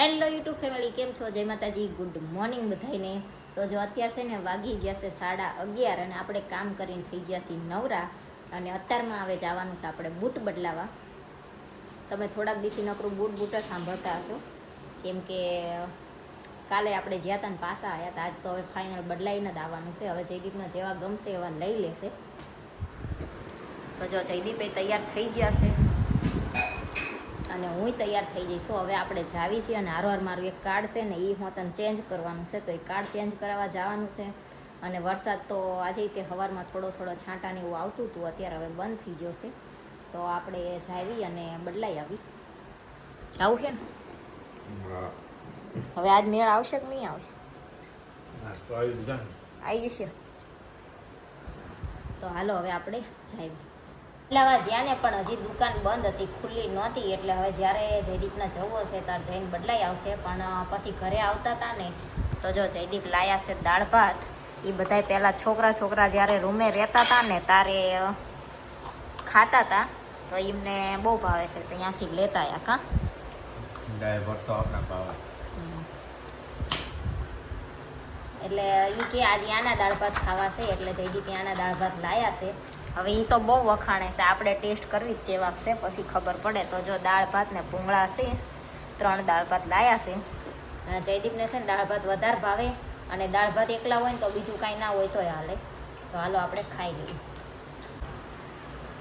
Hello YouTube family, કેમ છો? જય માતાજી, ગુડ મોર્નિંગ બધાને તો જો અત્યારે છે ને વાગી છે સાડા અગિયાર અને આપણે કામ કરીને થઈ ગયા છીએ નવરા અને અત્યારમાં હવે જવાનું છે આપણે બૂટ બદલાવા. તમે થોડાક દીથી નકરું બૂટ બૂટ જ સાંભળતા હશો. કેમ કે કાલે આપણે જ્યાં તને પાછા આવ્યા હતા આજ તો હવે ફાઇનલ બદલાઈને જ આવવાનું છે. હવે જયદીપને જેવા ગમશે એવા લઈ લેશે. તો જો જયદીપે તૈયાર થઈ ગયા છે. અને હું તૈયાર થઈ જઈશું. હવે આપણે જાવી છીએ અને હારવાર મારું એક કાર્ડ છે ને એ હું તને ચેન્જ કરવાનું છે. તો એ કાર્ડ ચેન્જ કરાવવા જવાનું છે. અને વરસાદ તો આજે તે સવારમાં થોડો થોડો છાંટા ને એવું આવતું હતું. અત્યારે હવે બંધ થઈ ગયો છે. તો આપણે જાવી અને બદલાઈ આવી. જાવું છે ને? હવે આજ મેળ આવશે કે નહીં આવે આવી જશે. તો હાલો હવે આપણે જઈએ બદલાવા જ્યાં ને પણ હજી દુકાન બંધ હતી ખુલ્લી નહોતી એટલે હવે જ્યારે જયદીપને જવું હશે ત્યારે જઈને બદલાઈ આવશે. પણ પછી ઘરે આવતા હતા ને તો જો જયદીપ લાયા છે દાળ ભાત એ બધાય પહેલાં છોકરા છોકરા જ્યારે રૂમે રહેતા હતા ને ત્યારે ખાતા હતા તો એમને બહુ ભાવે છે તો ત્યાંથી લેતા આવ્યા કાં? એટલે એ કે આજે આના દાળ ભાત ખાવા છે એટલે જયદીપ આના દાળ ભાત લાયા છે. હવે એ તો બહુ વખાણે છે. આપણે ટેસ્ટ કરવી જ ચેવાક છે. પછી ખબર પડે તો જો દાળ ભાત ને ભૂંગળા છે, ત્રણ દાળ ભાત લાયા છે. જયદીપને છે ને દાળ ભાત વધારે ભાવે અને દાળ ભાત એકલા હોય ને તો બીજું કાંઈ ના હોય તોય હાલે. તો હાલો આપણે ખાઈ લઈએ.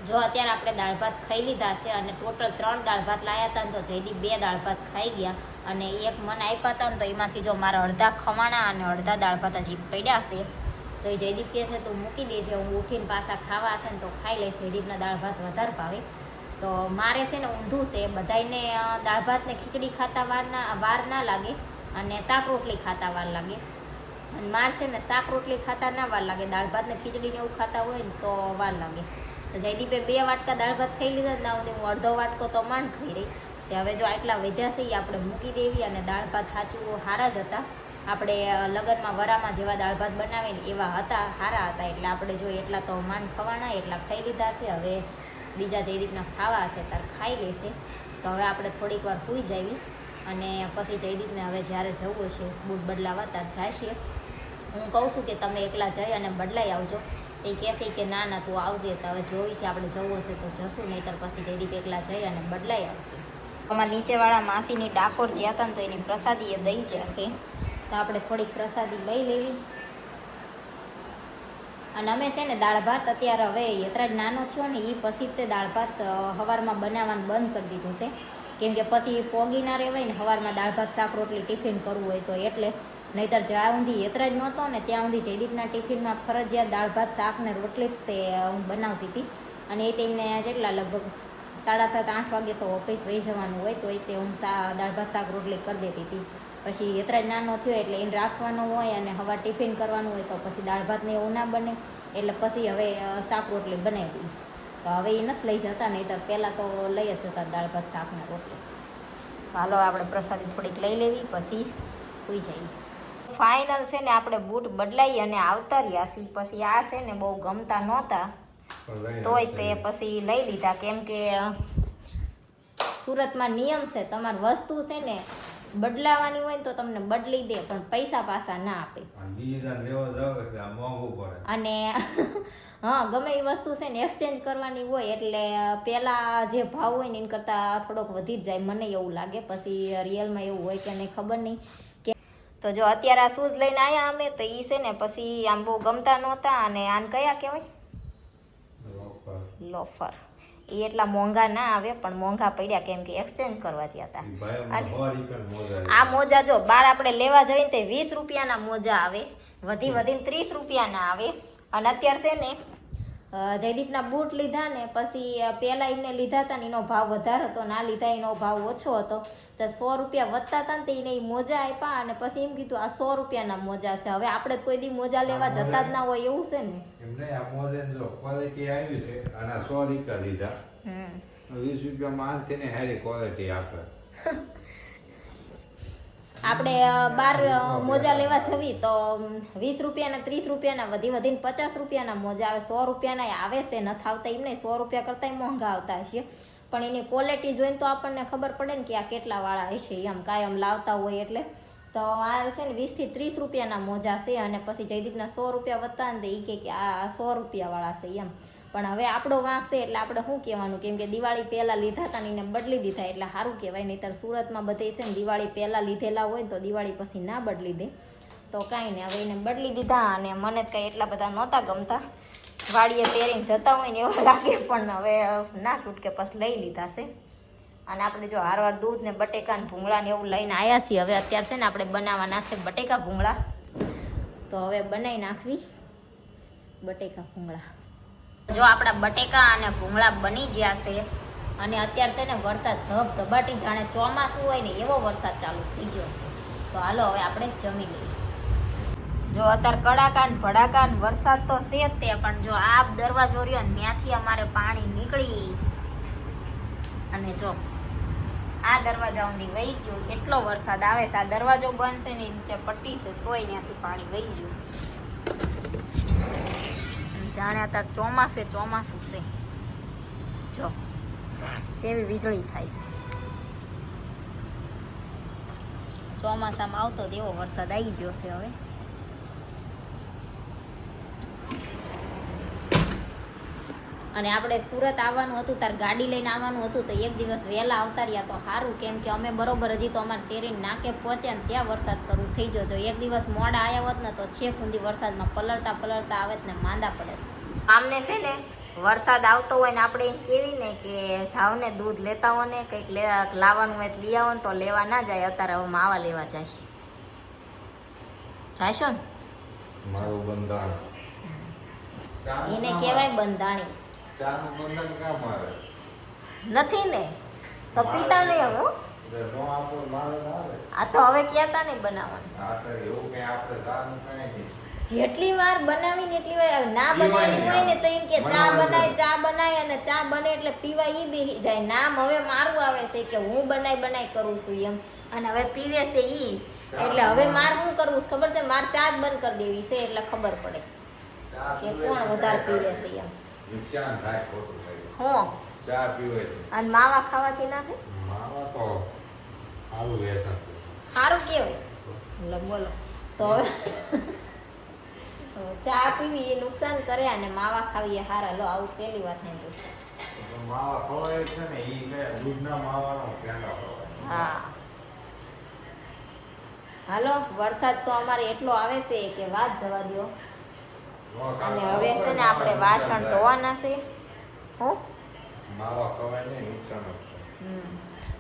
જો અત્યારે આપણે દાળ ભાત ખાઈ લીધા છે અને ટોટલ ત્રણ દાળ ભાત લાયા હતા ને તો જયદીપ બે દાળ ભાત ખાઈ ગયા અને એક મને આપ્યા હતા ને તો એમાંથી જો મારા અડધા ખવાણા અને અડધા દાળ ભાત હજી પડ્યા છે. તો એ જયદીપ કહે છે, તું મૂકી દેજે, હું ઉઠીને પાછા ખાવા હશે ને તો ખાઈ લઈશ. જયદીપના દાળ ભાત વધારે ભાવે. તો મારે છે ને ઊંધું છે, બધાયને દાળ ભાત ને ખીચડી ખાતા વાર ના વાર ના લાગે અને શાક રોટલી ખાતા વાર લાગે. અને માર છે ને શાક રોટલી ખાતા ના વાર લાગે, દાળ ભાત ને ખીચડી ને એવું ખાતા હોય ને તો વાર લાગે. તો જયદીપે બે વાટકા દાળ ભાત ખાઈ લીધા ના હું અડધો વાટકો તો માંડ ખાઈ રહી. તે હવે જો આટલા વધ્યા છે એ આપણે મૂકી દેવી અને દાળ ભાત સાચું સારા જ હતા. આપણે લગ્નમાં વરામાં જેવા દાળ ભાત બનાવે ને એવા હતા સારા હતા. એટલે આપણે જો એટલા તો માન ખવાના, એટલા ખાઈ લીધા છે. હવે બીજા જે રીતના ખાવા હશે ત્યારે ખાઈ લેશે. તો હવે આપણે થોડીક વાર સૂઈ જાવી અને પછી જયદીપને હવે જ્યારે જવું હશે, બૂટ બદલાવા ત્યારે છે હું કહું છું કે તમે એકલા જઈ અને બદલાઈ આવજો. એ કહેશે કે ના ના, તું આવજે. તો હવે જોઈશે આપણે જવું હશે તો જશું, નહીંતર પછી જયદીપ એકલા જઈ અને બદલાઈ આવશે. અમારા નીચેવાળા માસીની ડાકોર જ્યાં હતા ને તો એની પ્રસાદી એ દઈ જશે તો આપણે થોડીક પ્રસાદી લઈ લેવી. અને અમે છે ને દાળ ભાત અત્યારે હવે યતરાજ નાનો થયો ને એ પછી જ તે દાળ ભાત હવારમાં બનાવવાનું બંધ કરી દીધું છે. કેમ કે પછી પોગી ના રહેવાય ને, હવારમાં દાળ ભાત, શાક, રોટલી, ટિફિન કરવું હોય તો એટલે. નહીતર જ્યાં સુધી જ નહોતો ને, ત્યાં સુધી જયદીપના ટિફિનમાં ફરજિયાત દાળ ભાત, શાક ને રોટલી જ તે હું બનાવતી હતી. અને એ તેમને જેટલા લગભગ સાડા સાત, આઠ વાગે તો ઓફિસ વહી જવાનું હોય તો એ તે હું દાળ ભાત, શાક, રોટલી કરી દેતી હતી. પછી યતરાજ નાનો થયો એટલે એને રાખવાનું હોય અને હવા ટિફિન કરવાનું હોય તો પછી દાળ ભાત ને એવું ના બને, એટલે પછી હવે શાક, રોટલી બનાવી. તો હવે એ નથી લઈ જતા નહીં તો પહેલાં તો લઈ જ જતા દાળ ભાત શાકને રોટલી. હાલો, આપણે પ્રસાદી થોડીક લઈ લેવી, પછી સુઈ જઈએ. ફાઇનલ છે ને, આપણે બૂટ બદલાઈ અને આવતા રહ્યા છીએ. પછી આ છે ને, બહુ ગમતા નહોતા. તોય તે પછી લઈ લીધા. કેમ કે સુરતમાં નિયમ છે તમારી વસ્તુ છે ને બદલાવાની હોય તો તમને બદલી દે પણ પૈસા પાછા ના આપે. અને હા ગમે એ વસ્તુ છે ને એક્સચેન્જ કરવાની હોય એટલે પહેલાં જે ભાવ હોય ને એના કરતાં થોડોક વધી જ જાય. મને એવું લાગે. પછી રિયલમાં એવું હોય કે નહીં ખબર નહીં. કે તો જો અત્યારે આ શૂઝ લઈને આવ્યા અમે તો એ છે ને પછી આમ બહુ ગમતા નહોતા. અને આને કયા કહેવાય. લોફર એ એટલા મોંઘા ના આવે પણ મોંઘા પડ્યા કેમ કે એક્સચેન્જ કરવા ગયા હતા. આ મોજા જો બાર આપણે લેવા જઈએ ને તે વીસ રૂપિયાના મોજા આવે વધી વધીને ત્રીસ રૂપિયાના આવે. અને અત્યારે છે ને જયદીપના બૂટ લીધા ને પછી પહેલાં એમને લીધા હતા ને એનો ભાવ વધારે હતો ના લીધા એનો ભાવ ઓછો હતો. તો સો રૂપિયા વધતા હતા ને તો એને ઈ મોજા આપ્યા અને પછી એમ કીધું આ સો રૂપિયાના મોજા છે. હવે આપણે કોઈ દી મોજા લેવા જતા જ ના હોય એવું છે ને. એમને આ મોજે જો ક્વોલિટી આવી છે અને સો રૂપિયા લીધા. હમ. વીસ રૂપિયામાં આનથી ને હારી ક્વોલિટી આપે. આપણે બાર મોજા લેવા જવી તો વીસ રૂપિયાના, ત્રીસ રૂપિયાના, વધી વધીને પચાસ રૂપિયાના મોજા આવે, સો રૂપિયાના આવે છે, નથી આવતા એમ નહીં સો રૂપિયા કરતાંય મોંઘા આવતા હશે. પણ એની ક્વોલિટી જોઈને તો આપણને ખબર પડે ને કે આ કેટલા વાળા હશે, એમ કાયમ લાવતા હોય એટલે. તો આ છે ને વીસથી ત્રીસ રૂપિયાના મોજા છે અને પછી જયદીપના સો રૂપિયા વધતા ને તો એ કે આ સો રૂપિયાવાળા છે, એમ. પણ હવે આપણો વાંક છે એટલે આપણે શું કહેવાનું? કેમ કે દિવાળી પહેલાં લીધા હતા ને એને બદલી દીધા એટલે સારું કહેવાય. નહીં નહીંતર સુરતમાં બધે છે ને દિવાળી પહેલાં લીધેલા હોય ને તો દિવાળી પછી ના બદલી દે. તો કાંઈ નહીં, હવે એને બદલી દીધા અને મને જ કંઈ એટલા બધા નહોતા ગમતા. વાડીએ પહેરીને જતા હોય ને એવા લાગે, પણ હવે ના છૂટકે પછી લઈ લીધા છે. અને આપણે જો હારવાર દૂધ ને બટેકા ને ભૂંગળા ને એવું લઈને આવ્યા છીએ, હવે અત્યારે છે ને આપણે બનાવવાના છે બટેકા ભૂંગળા. તો હવે બનાવી નાખવી બટેકા ભૂંગળા. જો આપણા બટેકા અને ભૂંગળા બની ગયા છે અને અત્યારે છે ને વરસાદ ધબ ધબાટી જાણે ચોમાસું હોય ને એવો વરસાદ ચાલુ થઈ ગયો છે. તો હાલો હવે આપણે જમી લઈએ. જો અત્યારે કડાકાન, ભડાકાન વરસાદ તો છે જ તે, પણ જો આ દરવાજો રહ્યો ને ત્યાંથી અમારે પાણી નીકળી. અને જો આ દરવાજા સુધી વહી ગયું. એટલો વરસાદ આવે છે. આ દરવાજો બંધ છે ને નીચે પટ્ટી છે, તોય ત્યાંથી પાણી વહી ગયું. જાણે અત્યારે ચોમાસે ચોમાસું છે. જો, જેવી વીજળી થાય છે. ચોમાસામાં આવતો તેવો વરસાદ આવી ગયો છે હવે. અને આપણે સુરત આવવાનું હતું, તાર ગાડી લઈને આવવાનું હતું, તો એક દિવસ વહેલા આવતા રહ્યા તો સારું કેમ કે અમે બરોબર હજી તો અમારે શેરી નાકે પહોંચ્યા ને ત્યાં વરસાદ શરૂ થઈ ગયો. જો એક દિવસ મોડા આવ્યા હોત ને તો છેક ઊંધી વરસાદમાં પલળતા પલળતા આવે ને માંદા પડે. આમને છે ને વરસાદ આવતો હોય ને આપણે એમ કેવી ને કે જાઓ ને દૂધ લેતા હો ને કંઈક લાવવાનું હોય તો લઈ આવો ને તો લેવા ના જાય અત્યારે હવે માવા લેવા જાય. જાશો ને? મારું બંધાણ. એને કહેવાય બંધાણી. ચાનું બંધન કામ મારે? નથી ને? તો પીતા નહીં હવે આવે આ તો હવે કહેતા નહીં બનાવવાનું. આ તો એવું આપણે જેટલી વાર બનાવીને એટલી વાર ના બનાવી હોય ને તો એમ કે ચા બનાય ચા બનાય અને ચા બને એટલે પીવા ઈ બેહી જાય. નામ હવે મારું આવે છે કે હું બનાય બનાય કરું છું એમ. અને હવે પીવે છે ઈ. એટલે હવે માર હું કરવું છે? ખબર છે? માર ચા જ બંધ કરી દેવી છે એટલે ખબર પડે કે કોણ વધારે પીવે છે એમ. નુકસાન થાય ખોટું થાય. હું? ચા પીવે છે. અને માવા ખાવાથી ના થાય? માવા તો સારું વ્યસન. સારું કહેવાય બોલો. તો હવે ચા પીવી એ નુકસાન કરે અને માવા ખાવી એ હારા. લો આવું પહેલી વાર નહીં તો માવા ખવાય છે ને એ લે દૂધના માવાનો પેંડા ખવાય. હા. હાલો વરસાદ તો અમારે એટલો આવે છે કે વાત જવા દ્યો. અને હવે છે ને આપણે વાસણ ધોવાના છે. હું. માવા ખવાય ને નુકસાન.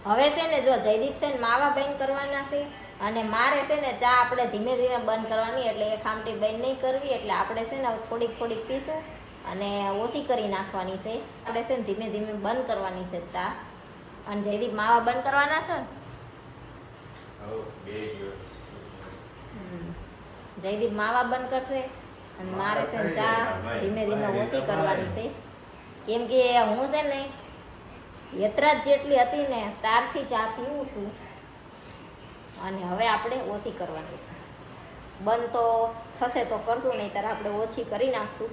હવે છે ને જો જયદીપ છે ને માવા બેન કરવાના છે અને મારે છે ને ચા આપણે ધીમે ધીમે બંધ કરવાની એટલે એ ખામટી બંધ નહીં કરવી એટલે આપણે છે ને થોડીક થોડીક પીશું અને ઓછી કરી નાખવાની છે. આપણે છે ને ધીમે ધીમે બંધ કરવાની છે ચા. અને જયદીપ માવા બંધ કરવાના છે? જયદીપ માવા બંધ કરશે અને મારે છે ને ચા ધીમે ધીમે ઓછી કરવાની છે. કેમ કે હું છે ને યતરાજ જેટલી હતી ને તારથી ચા પીવું છું. અને હવે આપણે ઓછી કરવાની છે. બંધ તો થશે તો કરશું નહીં ત્યારે આપણે ઓછી કરી નાખશું.